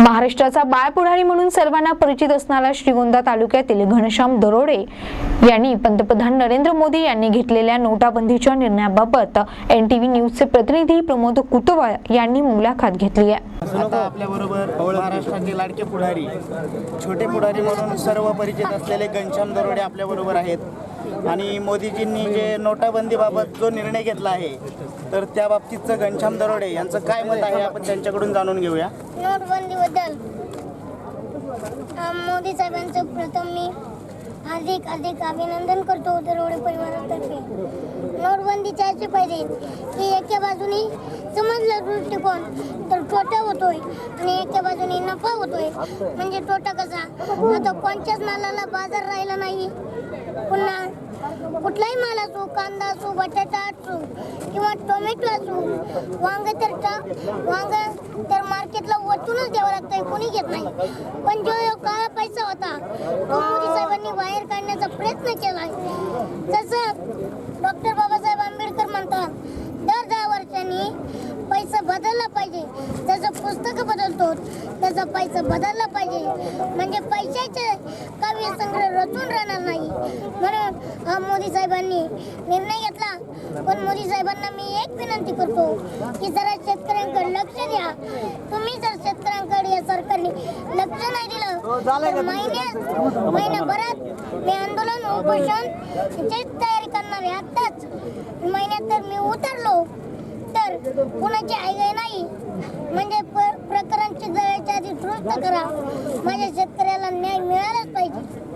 महाराष्ट्राचा बाळ पुढारी म्हणून सर्वांना परिचित असणारा श्रीगोंदा तालुक्यातील घनश्याम दरोडे यांनी पंतप्रधान नरेंद्र मोदी यांनी घेतलेल्या नोटाबंदीच्या निर्णयाबाबत एन टी व्ही न्यूजचे प्रतिनिधी प्रमोद कुतवाळ यांनी मुलाखत घेतली आहे. आता आपल्याबरोबर महाराष्ट्राचे लाडके पुढारी छोटे पुढारी म्हणून सर्व परिचित असलेले घनश्याम दरोडे आपल्याबरोबर आहेत. आणि मोदीजींनी जे नोटाबंदीबाबत जो निर्णय घेतला आहे तर त्या बाबतीतचं घनश्याम दरोडे यांचं काय मत आहे आपण त्यांच्याकडून जाणून घेऊया. नोटबंदीबद्दल. मोदी साहेबांचं प्रथम मी अधिक अधिक अभिनंदन करतो दरोडे परिवारातर्फे. नोटबंदीचे असे पाहिजे की एका बाजूने समजलं दृष्टिकोन तर तोटा होतोय आणि एका बाजूने नफा होतोय. म्हणजे तोटा कसा? आता कोणत्याच मालाला बाजार राहिला नाही. पुन्हा कुठलाही माल असो कांदा असो बटाटा असो किंवा टोमॅटो असो वांग तर वांग तर मार्केटला वचूनच द्यावं लागतंय कोणी घेत नाही. पण जो काळा पैसा होता तो मोदी साहेबांनी बाहेर काढण्याचा प्रयत्न केला. तसं डॉक्टर बाबासाहेब आंबेडकर म्हणतात दर दहा वर्षांनी पैसा बदलला पाहिजे. जसं पुस्तकं बदलतो तसं पैसा बदलला पाहिजे. म्हणजे पैशाचे काव्य संग्रह रचून राहणार नाही. मोदी साहेबांनी निर्णय घेतला. पण मोदी साहेबांना मी एक विनंती करतो की जरा शेतकऱ्यांकडे लक्ष द्या. तुम्ही जर शेतकऱ्यांकडे या सरकारने लक्ष नाही दिलं तर महिन्यात महिनाभरात मी आंदोलन उपोषण ची तयारी करणार आहे आत्ताच महिन्यात तर मी उतरलो. तर कुणाची आयगाय नाही. म्हणजे प्रकरणची जवळच्या आधी दुरुस्त करा. माझ्या शेतकऱ्याला न्याय मिळालाच पाहिजे.